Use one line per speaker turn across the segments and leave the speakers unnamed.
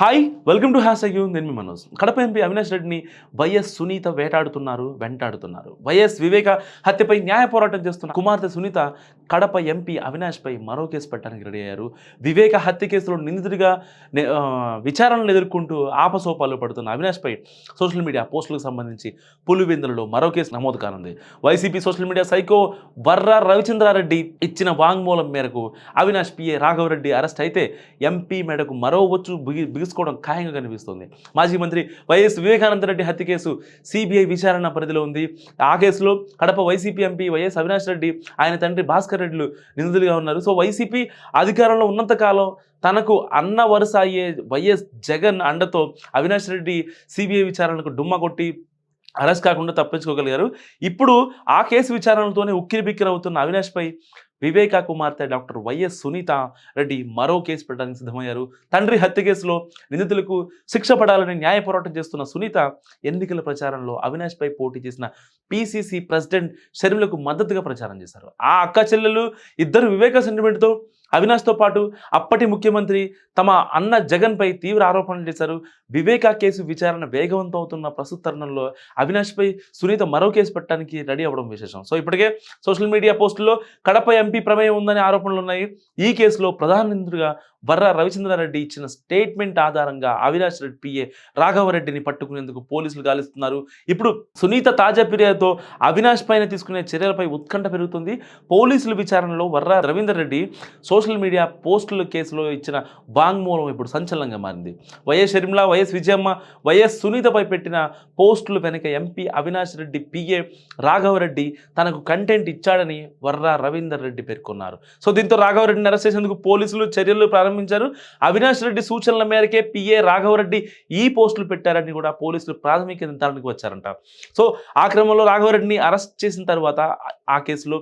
Hi welcome to హ్యాస్ అగ్యూ నేను మీ మనోజ్. కడప ఎంపీ అవినాష్ రెడ్డిని వైఎస్ సునీత వేటాడుతున్నారు వెంటాడుతున్నారు. వైఎస్ వివేక హత్యపై న్యాయ పోరాటం చేస్తున్న కుమార్తె సునీత కడప ఎంపీ అవినాష్పై మరో కేసు పెట్టడానికి రెడీ అయ్యారు. వివేక హత్య కేసులో నిందితుడిగా విచారణలు ఎదుర్కొంటూ ఆపసోపాలు పడుతున్న అవినాష్పై సోషల్ మీడియా పోస్టులకు సంబంధించి పులివెందులలో మరో కేసు నమోదు కానుంది. YCP social media psycho Varra Ravichandra Reddy ఇచ్చిన వాంగ్మూలం మేరకు అవినాష్ పిఏ రాఘవరెడ్డి అరెస్ట్ అయితే ఎంపీ మేడకు మరో వచ్చు బిగి బిగుసుకోవడం ఖాయంగా కనిపిస్తుంది. మాజీ మంత్రి వైఎస్ వివేకానంద రెడ్డి హత్య కేసు సిబిఐ విచారణ పరిధిలో ఉంది. ఆ కేసులో Kadapa YCP MP YS Avinash Reddy ఆయన తండ్రి భాస్కర్ రెడ్డిలు నిందితులుగా ఉన్నారు. సో వైసీపీ అధికారంలో ఉన్నంతకాలం తనకు అన్న వరుస అయ్యే వైఎస్ జగన్ అండతో అవినాష్ రెడ్డి సిబిఐ విచారణకు డుమ్మ కొట్టి అరెస్ట్ కాకుండా తప్పించుకోగలిగారు. ఇప్పుడు ఆ కేసు విచారణతోనే ఉక్కిరి బిక్కిరి అవుతున్న అవినాష్పై వివేకా కుమార్తె డాక్టర్ వైఎస్ సునీత రెడ్డి మరో కేసు పెట్టడానికి సిద్ధమయ్యారు. తండ్రి హత్య కేసులో నిందితులకు శిక్ష పడాలని న్యాయ పోరాటం చేస్తున్న సునీత ఎన్నికల ప్రచారంలో అవినాష్పై పోటీ చేసిన పిసిసి ప్రెసిడెంట్ షర్మిలకు మద్దతుగా ప్రచారం చేశారు. ఆ అక్క చెల్లెలు ఇద్దరు వివేక సెంటిమెంట్తో అవినాష్తో పాటు అప్పటి ముఖ్యమంత్రి తమ అన్న జగన్పై తీవ్ర ఆరోపణలు చేశారు. వివేకా కేసు విచారణ వేగవంతం అవుతున్న ప్రస్తుత తరుణంలో అవినాష్పై సునీత మరో కేసు పెట్టడానికి రెడీ అవ్వడం విశేషం. సో ఇప్పటికే సోషల్ మీడియా పోస్టుల్లో కడప ఎంపీ ప్రమేయం ఉందనే ఆరోపణలు ఉన్నాయి. ఈ కేసులో ప్రధాన నిందితుడిగా వర్ర రవిచంద్రారెడ్డి ఇచ్చిన స్టేట్మెంట్ ఆధారంగా అవినాష్ రెడ్డి పిఏ రాఘవరెడ్డిని పట్టుకునేందుకు పోలీసులు గాలిస్తున్నారు. ఇప్పుడు సునీత తాజా ఫిర్యాదుతో అవినాష్ పైన తీసుకునే చర్యలపై ఉత్కంఠ పెరుగుతుంది. పోలీసుల విచారణలో Varra Ravinder Reddy social social media పోస్టుల కేసులో ఇచ్చిన వాంగ్మూలం ఇప్పుడు సంచలనంగా మారింది. YS Sharmila YS Vijayamma YS సునీతపై పెట్టిన పోస్టులు వెనుక ఎంపీ అవినాష్ రెడ్డి పిఏ రాఘవరెడ్డి తనకు కంటెంట్ ఇచ్చాడని వర్ర రవీందర్ రెడ్డి పేర్కొన్నారు. సో దీంతో రాఘవరెడ్డిని అరెస్ట్ చేసేందుకు పోలీసులు చర్యలు ప్రారంభించారు. అవినాష్ రెడ్డి సూచనల మేరకే పిఏ రాఘవరెడ్డి ఈ పోస్టులు పెట్టారని కూడా పోలీసులు ప్రాథమిక నిర్ధారణకు వచ్చారంట. సో ఆ క్రమంలో రాఘవరెడ్డిని అరెస్ట్ చేసిన తర్వాత ఆ కేసులో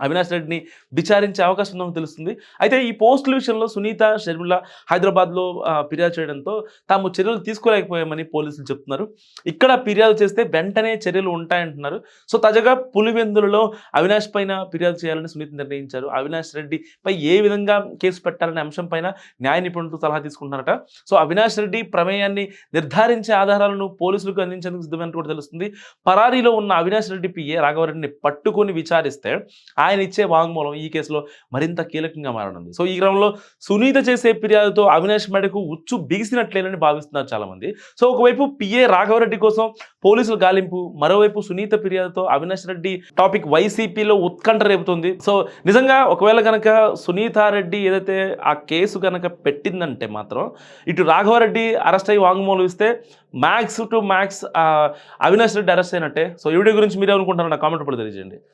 అవినాష్ రెడ్డిని విచారించే అవకాశం ఉందని తెలుస్తుంది. అయితే ఈ పోస్టుల విషయంలో సునీత షర్మిల హైదరాబాద్లో ఫిర్యాదు చేయడంతో తాము చర్యలు తీసుకోలేకపోయామని పోలీసులు చెప్తున్నారు. ఇక్కడ ఫిర్యాదు చేస్తే వెంటనే చర్యలు ఉంటాయంటున్నారు. సో తాజాగా పులివెందులలో అవినాష్ పైన ఫిర్యాదు చేయాలని సునీత నిర్ణయించారు. అవినాష్ రెడ్డి పై ఏ విధంగా కేసు పెట్టాలనే అంశం పైన న్యాయ నిపుణులతో సలహా తీసుకుంటున్నారట. సో అవినాష్ రెడ్డి ప్రమేయాన్ని నిర్ధారించే ఆధారాలను పోలీసులకు అందించేందుకు సిద్ధమైనట్టు కూడా తెలుస్తుంది. పరారీలో ఉన్న అవినాష్ రెడ్డి పిఏ రాఘవరెడ్డిని పట్టుకొని విచారిస్తే ఆయన ఇచ్చే వాంగ్మూలం ఈ కేసులో మరింత కీలకంగా మారనుంది. సో ఈ క్రమంలో సునీత చేసే ఫిర్యాదుతో అవినాష్ మెడకు ఉచ్చు బిగిసినట్లేనని భావిస్తున్నారు చాలామంది. సో ఒకవైపు పిఏ రాఘవరెడ్డి కోసం పోలీసులు గాలింపు మరోవైపు సునీత ఫిర్యాదుతో అవినాష్ రెడ్డి టాపిక్ వైసీపీలో ఉత్కంఠ రేపుతుంది. సో నిజంగా ఒకవేళ కనుక సునీతారెడ్డి ఏదైతే ఆ కేసు కనుక పెట్టిందంటే మాత్రం ఇటు రాఘవరెడ్డి అరెస్ట్ అయ్యి వాంగ్మూలం ఇస్తే max to max Avinash Reddy arrest అయినట్టే. సో ఈ వీడియో గురించి మీరు అనుకుంటారో నా కామెంట్ కూడా తెలియజేయండి.